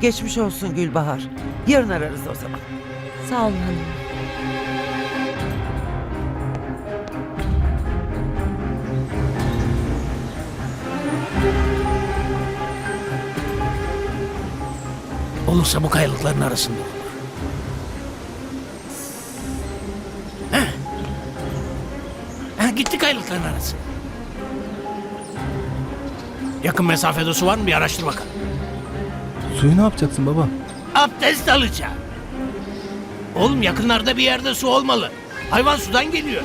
Geçmiş olsun Gülbahar. Yarın ararız o zaman. Sağ olun hanım. Olursa bu kayalıkların arasında olur. Heh. Ha, gitti kayalıkların arası. Yakın mesafede su var mı bir araştır bakalım. Suyu ne yapacaksın baba? Abdest alacağım. Oğlum yakınlarda bir yerde su olmalı. Hayvan sudan geliyor.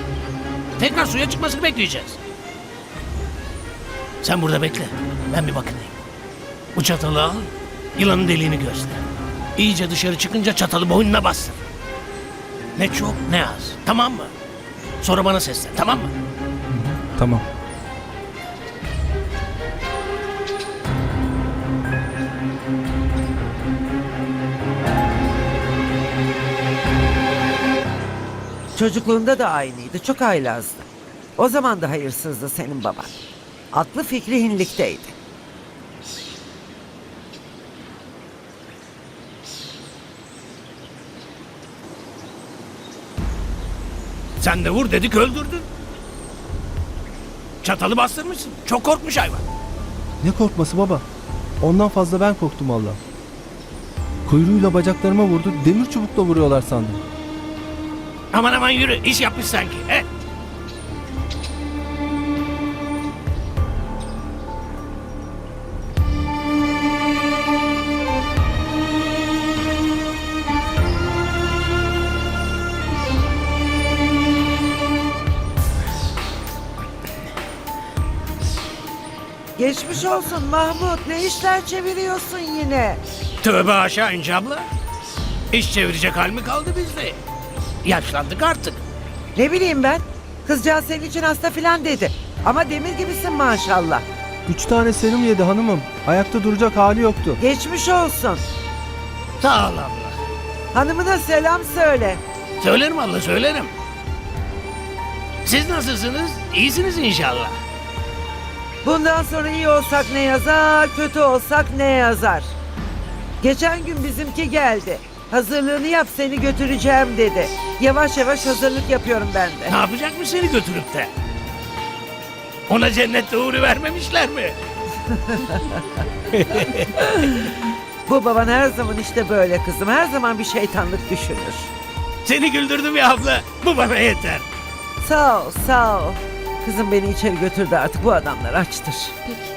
Tekrar suya çıkmasını bekleyeceğiz. Sen burada bekle. Ben bir bakayım. Bu çatalı al. Yılanın deliğini göster. İyice dışarı çıkınca çatalı boynuna bastır. Ne çok ne az. Tamam mı? Sonra bana seslen. Tamam mı? Tamam. Çocukluğunda da aynıydı. Çok haylazdı. O zaman da hayırsızdı senin baban. Aklı fikri hinlikteydi. Sen de vur dedik öldürdün. Çatalı bastırmışsın. Çok korkmuş hayvan. Ne korkması baba? Ondan fazla ben korktum valla. Kuyruğuyla bacaklarıma vurdu. Demir çubukla vuruyorlar sandım. Aman aman yürü. iş yapmış sanki. He? Geçmiş olsun Mahmut. Ne işler çeviriyorsun yine? Tövbe aşağı ince abla. İş çevirecek hal mi kaldı bizde? Yaşlandık artık. Ne bileyim ben. Kızcağız senin için hasta filan dedi. Ama demir gibisin maşallah. Üç tane serum yedi hanımım. Ayakta duracak hali yoktu. Geçmiş olsun. Sağ ol abla. Hanımına selam söyle. Söylerim abla söylerim. Siz nasılsınız? İyisiniz inşallah. Bundan sonra iyi olsak ne yazar, kötü olsak ne yazar. Geçen gün bizimki geldi. Hazırlığını yap seni götüreceğim dedi. Yavaş yavaş hazırlık yapıyorum ben de. Ne yapacak mı seni götürüp de? Ona cennette uğru vermemişler mi? Bu baban her zaman işte böyle kızım. Her zaman bir şeytanlık düşünür. Seni güldürdüm ya abla. Bu bana yeter. Sağ ol, sağ ol. Kızım beni içeri götürdü artık bu adamlar açtır. Peki.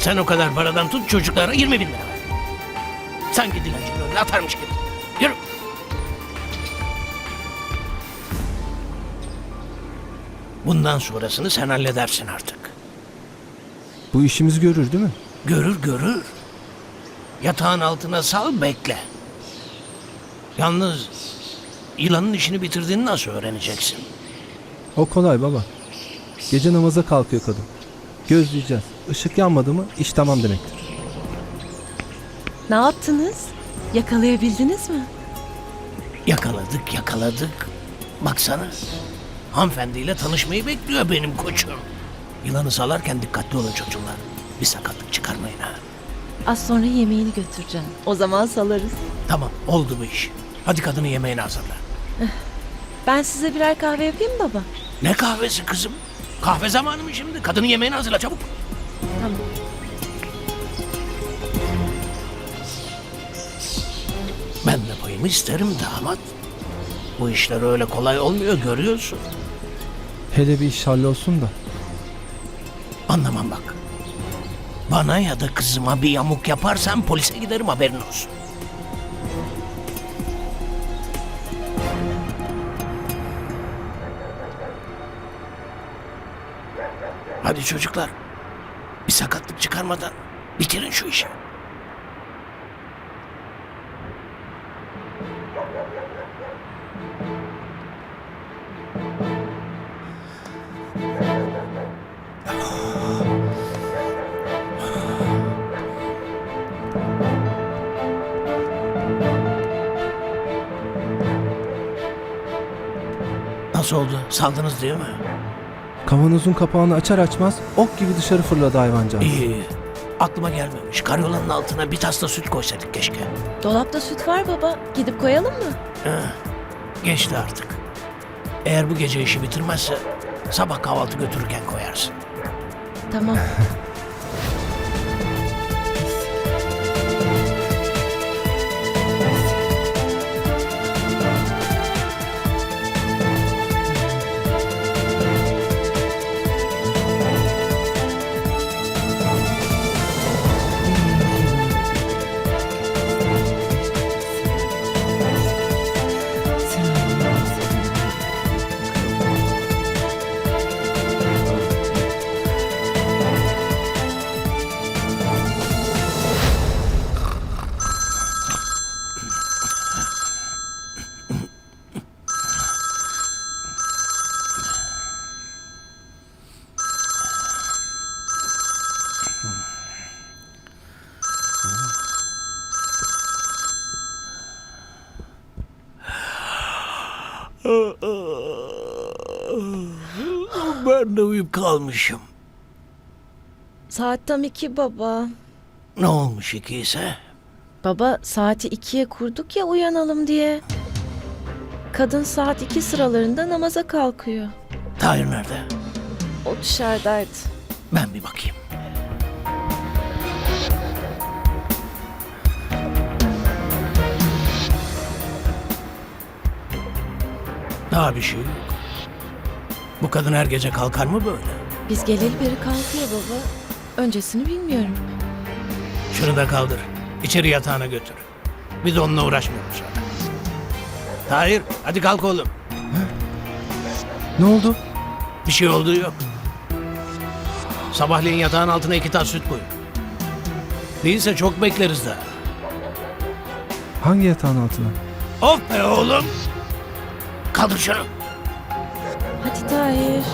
Sen o kadar paradan tut çocuklara 20 bin lira ver. Sanki dilenci böyle atarmış gibi. Yürü. Bundan sonrasını sen halledersin artık. Bu işimizi görür değil mi? Görür görür. Yatağın altına sal bekle. Yalnız yılanın işini bitirdiğini nasıl öğreneceksin? O kolay baba. Gece namaza kalkıyor kadın. Gözleyeceğiz. Işık yanmadı mı iş tamam demektir. Ne yaptınız? Yakalayabildiniz mi? Yakaladık yakaladık. Baksana. Hanımefendiyle tanışmayı bekliyor benim koçum. Yılanı salarken dikkatli olun çocuklar. Bir sakatlık çıkarmayın ha. Az sonra yemeğini götüreceğim. O zaman salarız. Tamam oldu bu iş. Hadi kadını yemeğini hazırla. Ben size birer kahve yapayım mı baba? Ne kahvesi kızım? Kahve zamanı mı şimdi? Kadının yemeğini hazırla çabuk. Payımı isterim damat. Bu işler öyle kolay olmuyor görüyorsun. Hele bir iş hallolsun da. Anlamam bak. Bana ya da kızıma bir yamuk yaparsan polise giderim haberin olsun. Hadi çocuklar. Bir sakatlık çıkarmadan bitirin şu işi. Nasıl oldu? Saldınız değil mi? Kavanozun kapağını açar açmaz ok gibi dışarı fırladı hayvancağız. İyi. Aklıma gelmemiş. Karyolanın altına bir tas da süt koysaydık keşke. Dolapta süt var baba. Gidip koyalım mı? Geçti artık. Eğer bu gece işi bitirmezse sabah kahvaltı götürürken koyarsın. Tamam. kalmışım. Saat tam iki baba. Ne olmuş iki ise? Baba saati ikiye kurduk ya uyanalım diye. Kadın saat iki sıralarında namaza kalkıyor. Tahir nerede? O dışarıdaydı. Ben bir bakayım. Daha bir şey yok. Bu kadın her gece kalkar mı böyle? Biz geleli beri kalkıyor baba. Öncesini bilmiyorum. Şunu da kaldır. İçeri yatağına götür. De onunla uğraşmıyoruz. Tahir hadi kalk oğlum. Ne oldu? Bir şey olduğu yok. Sabahleyin yatağın altına iki tas süt koyun. Değilse çok bekleriz daha. Hangi yatağın altına? Of be oğlum. Kaldır şunu. Hadi Tahir.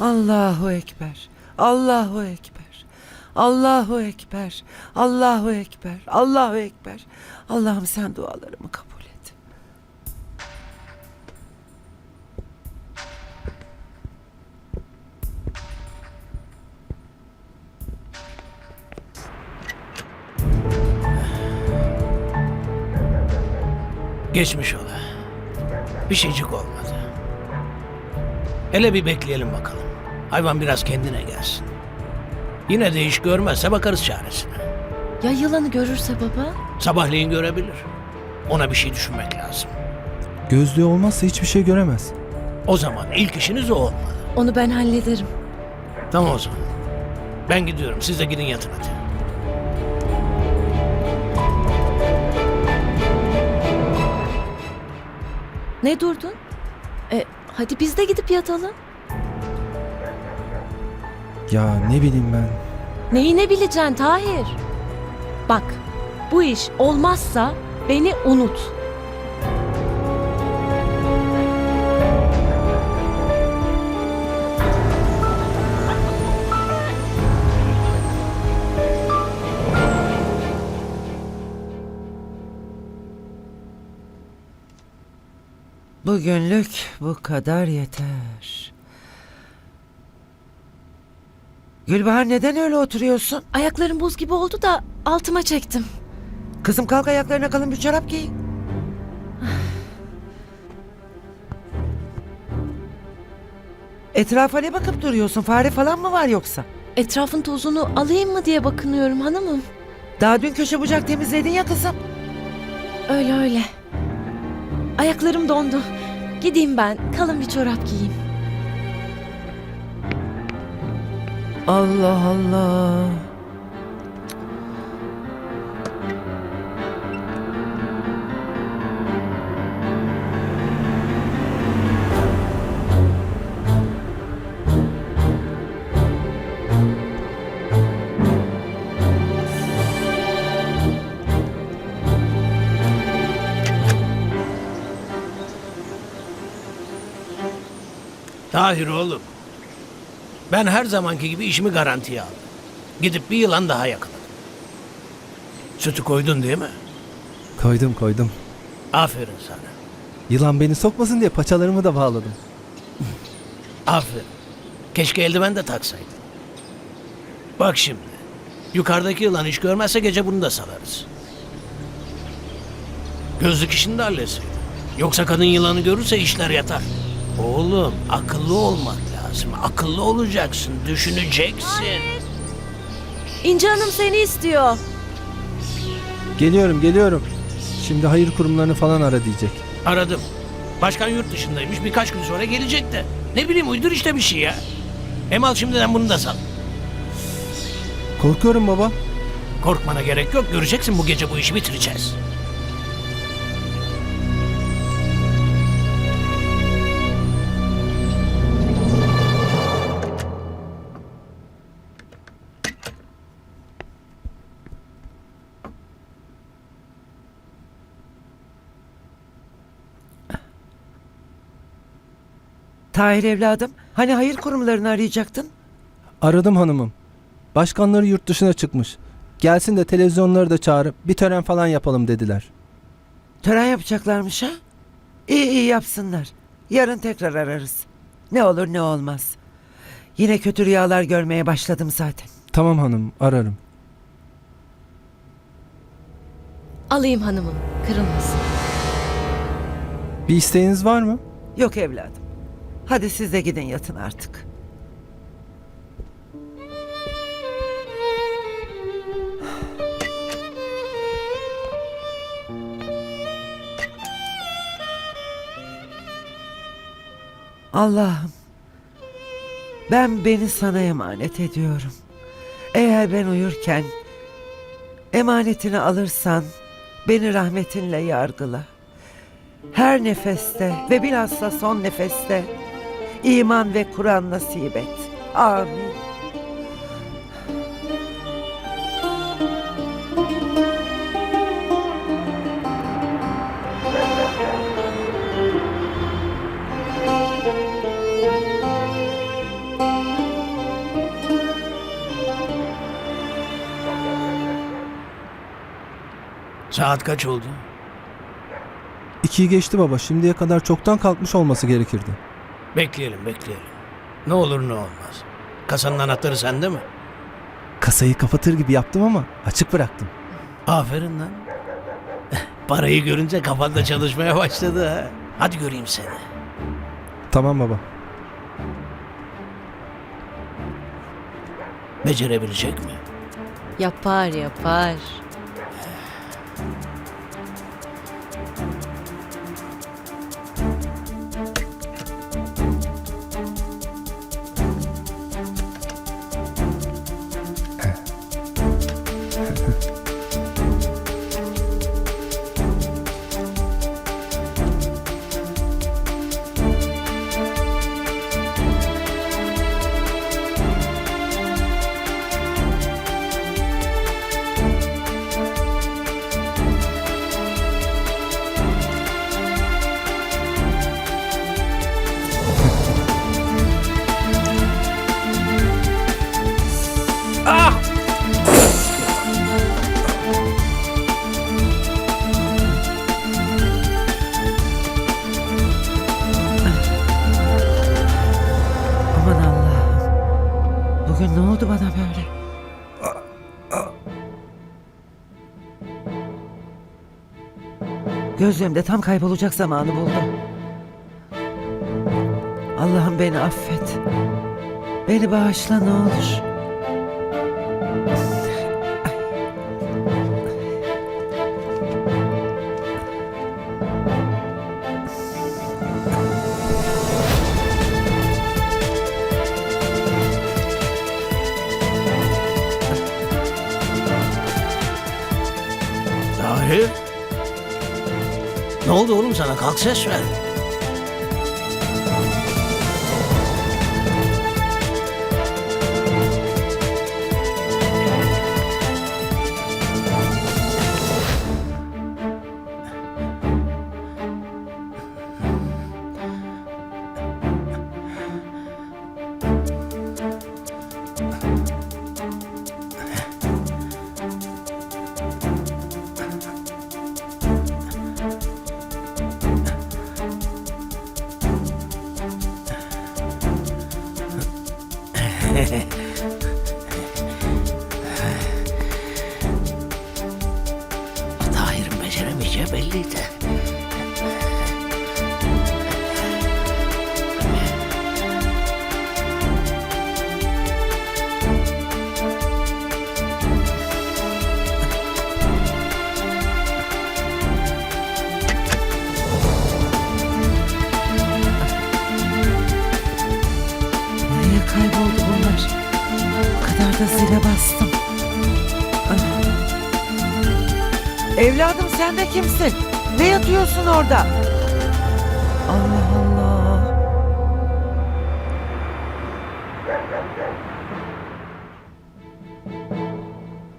Allahu Ekber. Allahu Ekber. Allahu Ekber. Allahu Ekber. Allahu Ekber. Allah'ım sen dualarımı kabul et. Geçmiş ola. Bir şeycik olmadı. Hele bir bekleyelim bakalım. Hayvan biraz kendine gelsin. Yine de iş görmezse bakarız çaresine. Ya yılanı görürse baba? Sabahleyin görebilir. Ona bir şey düşünmek lazım. Gözlüğü olmazsa hiçbir şey göremez. O zaman ilk işiniz o olmalı. Onu ben hallederim. Tamam o zaman. Ben gidiyorum. Siz de gidin yatın hadi. Ne durdun? Hadi biz de gidip yatalım. Ya ne bileyim ben. Neyi ne bileceksin Tahir? Bak, bu iş olmazsa beni unut. Bugünlük bu kadar yeter. Gülbahar neden öyle oturuyorsun? Ayaklarım buz gibi oldu da altıma çektim. Kızım kalk ayaklarına kalın bir çorap giy. Etrafa ne bakıp duruyorsun? Fare falan mı var yoksa? Etrafın tozunu alayım mı diye bakınıyorum hanımım. Daha dün köşe bucak temizledin ya kızım. Öyle öyle. Ayaklarım dondu. Gideyim ben, kalın bir çorap giyeyim. Allah Allah. Tahir oğlum. Ben her zamanki gibi işimi garantiye aldım. Gidip bir yılan daha yakaladım. Sütü koydun değil mi? Koydum koydum. Aferin sana. Yılan beni sokmasın diye paçalarımı da bağladım. Aferin. Keşke eldiven de taksaydın. Bak şimdi. Yukarıdaki yılan iş görmezse gece bunu da salarız. Gözlük işini de halletseydin. Yoksa kadın yılanı görürse işler yatar. Oğlum akıllı olmak lazım. Akıllı olacaksın. Düşüneceksin. İnci Hanım seni istiyor. Geliyorum geliyorum. Şimdi hayır kurumlarını falan ara diyecek. Aradım. Başkan yurt dışındaymış. Birkaç gün sonra gelecek de. Ne bileyim uydur işte bir şey ya. Hem al şimdiden bunu da sal. Korkuyorum baba. Korkmana gerek yok. Göreceksin bu gece bu işi bitireceğiz. Tahir evladım, hani hayır kurumlarını arayacaktın? Aradım hanımım. Başkanları yurt dışına çıkmış. Gelsin de televizyonları da çağırıp bir tören falan yapalım dediler. Tören yapacaklarmış ha? İyi iyi yapsınlar. Yarın tekrar ararız. Ne olur ne olmaz. Yine kötü rüyalar görmeye başladım zaten. Tamam hanım ararım. Alayım hanımım. Kırılmasın. Bir isteğiniz var mı? Yok evladım. Hadi siz de gidin yatın artık. Allah'ım. Ben beni sana emanet ediyorum. Eğer ben uyurken emanetini alırsan beni rahmetinle yargıla. Her nefeste ve bilhassa son nefeste iman ve Kur'an nasip et. Amin. Saat kaç oldu? İkiyi geçti baba. Şimdiye kadar çoktan kalkmış olması gerekirdi. Bekleyelim bekleyelim. Ne olur ne olmaz. Kasanın anahtarı sende mi? Kasayı kapatır gibi yaptım ama açık bıraktım. Aferin lan. Parayı görünce kafanda çalışmaya başladı ha. Hadi göreyim seni. Tamam baba. Becerebilecek mi? Yapar yapar. Bugün ne oldu bana böyle? Gözlerimde tam kaybolacak zamanı buldu. Allah'ım beni affet. Beni bağışla ne olur. Ne oldu oğlum sana? Kalk ses ver. Evladım sen de kimsin? Ne yatıyorsun orada? Allah Allah.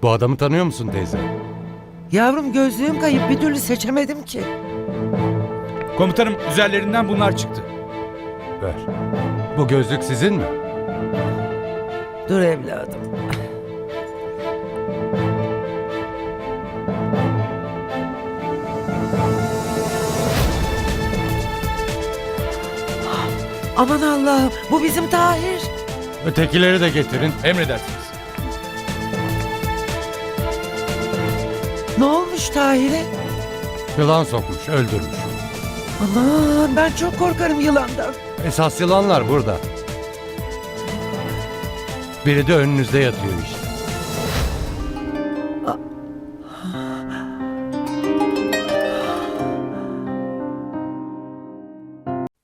Bu adamı tanıyor musun teyze? Yavrum gözlüğüm kayıp bir türlü seçemedim ki. Komutanım üzerlerinden bunlar çıktı. Ver. Bu gözlük sizin mi? Dur evladım. Aman Allah'ım bu bizim Tahir. Ötekileri de getirin. Emredersiniz. Ne olmuş Tahir'e? Yılan sokmuş, öldürmüş. Aman ben çok korkarım yılandan. Esas yılanlar burada. Biri de önünüzde yatıyor işte.